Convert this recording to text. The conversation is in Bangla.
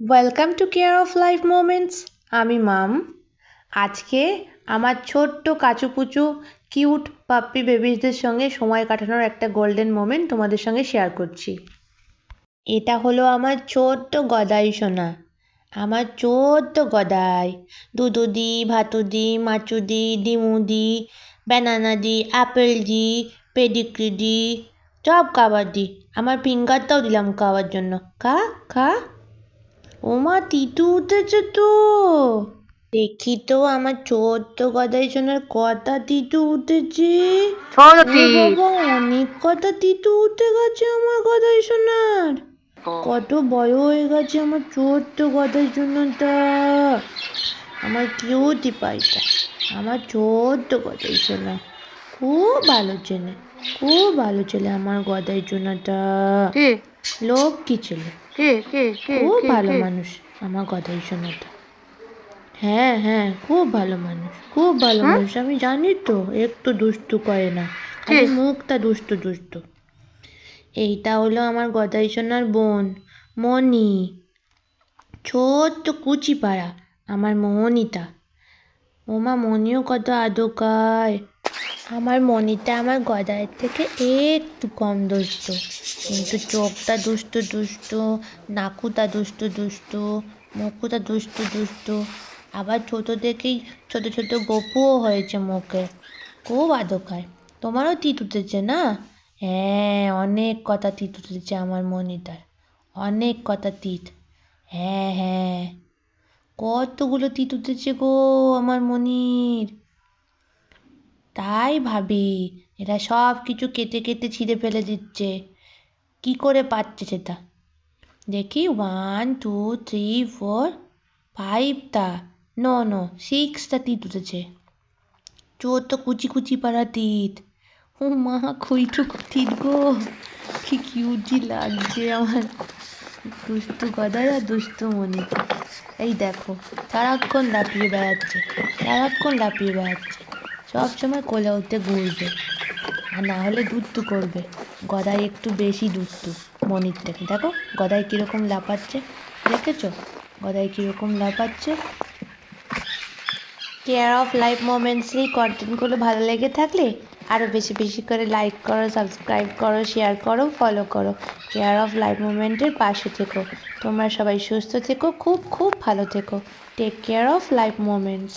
Welcome to care of life moments আমি মাম। আজকে আমার ছোট্ট কাচুপুচু, কিউট পাপ্পি বেবিসদের সঙ্গে সময় কাটানোর একটা গোল্ডেন মোমেন্ট তোমাদের সঙ্গে শেয়ার করছি। এটা হলো আমার ছোট্ট গদাই সোনা। আমার ছোট্ট গদাই। দুধু দি, ভাতু দি, মাচু দি, ডিমু দি পেডিগ্রি দি সব খাবার দি। আমার ফিঙ্গারটাও দিলাম খাওয়ার জন্য। খা খা। ওমা তিতু উঠেছে তো। দেখি তো আমার ছোট্ট গদাই সোনার কথা তিতু উঠেছে। বাবা অনেক কটা তিতু উঠে গেছে আমার গদাই সোনার কত বড় হয়ে গেছে আমার ছোট্ট গদাই সোনাটা আমার কিউটি পাইটা আমার ছোট্ট গদাই সোনা খুব ভালো ছেলে। খুব ভালো ছেলে আমার গদাই সোনাটা লোক কি ছেলে? কে কে কে খুব ভালো মানুষ আমার গদাই সোনাটা হ্যাঁ হ্যাঁ খুব ভালো মানুষ খুব ভালো হ্যাঁ? মানুষ আমি জানি তো একটু দুষ্টু করে না খালি মুখটা দুষ্টু দুষ্টু। এইটা হলো আমার গদাই সোনার বোন মনি ছোট্ট কুচি পাড়া আমার মনিটা ওমা মনিও কত আদকায়। আমার মনিটা আমার গদায়ের থেকে একটু কম দুষ্ট। কিন্তু চোখটা দুষ্ট দুষ্ট, নাকুটা দুষ্ট দুষ্ট, মুখটা দুষ্ট দুষ্ট। আবার ছোটো থেকেই ছোট ছোট গপুও হয়েছে মুখে। খুব আদকায় তোমারও তিত উঠেছে না? হ্যাঁ অনেক কথা তিত উঠেছে আমার মনিটার। অনেক কথা তিত। হ্যাঁ হ্যাঁ। কতগুলো তিত উঠেছে গো আমার মনির। তাই ভাবি, এরা সব কিছু কেটে কেটে ছিঁড়ে ফেলে দিচ্ছে। কি করে পাচ্ছে সেটা? দেখি ওয়ান টু থ্রি ফোর ফাইভটা নো নো সিক্সটা তিত উঠেছে। চোদ্দ কুচি কুচি পাড়া তিত। ও মা খুইটু তিত গো। কি কিউটি লাগছে আমার। দুষ্টু গদাই আর দুষ্টু মনিটা এই দেখো, সারাক্ষণ লাফিয়ে বেড়াচ্ছে, সারাক্ষণ লাফিয়ে বেড়াচ্ছে। সব সময় কোলে উঠতে ঘুরবে। আর না হলে দুষ্টু করবে। গদাই একটু বেশি দুষ্টু মনির থেকে দেখো, গদাই কীরকম লাফাচ্ছে, দেখেছ? গদাই কীরকম লাফাচ্ছে। কেয়ার অফ লাইফ মোমেন্টস এই কন্টেন্টগুলো ভালো লেগে থাকলে আরও বেশি বেশি করে লাইক করো সাবস্ক্রাইব করো শেয়ার করো ফলো করো। কেয়ার অফ লাইফ মোমেন্টের পাশে থেকো। তোমরা সবাই সুস্থ থেকো, খুব খুব ভালো থেকো। Take care of life moments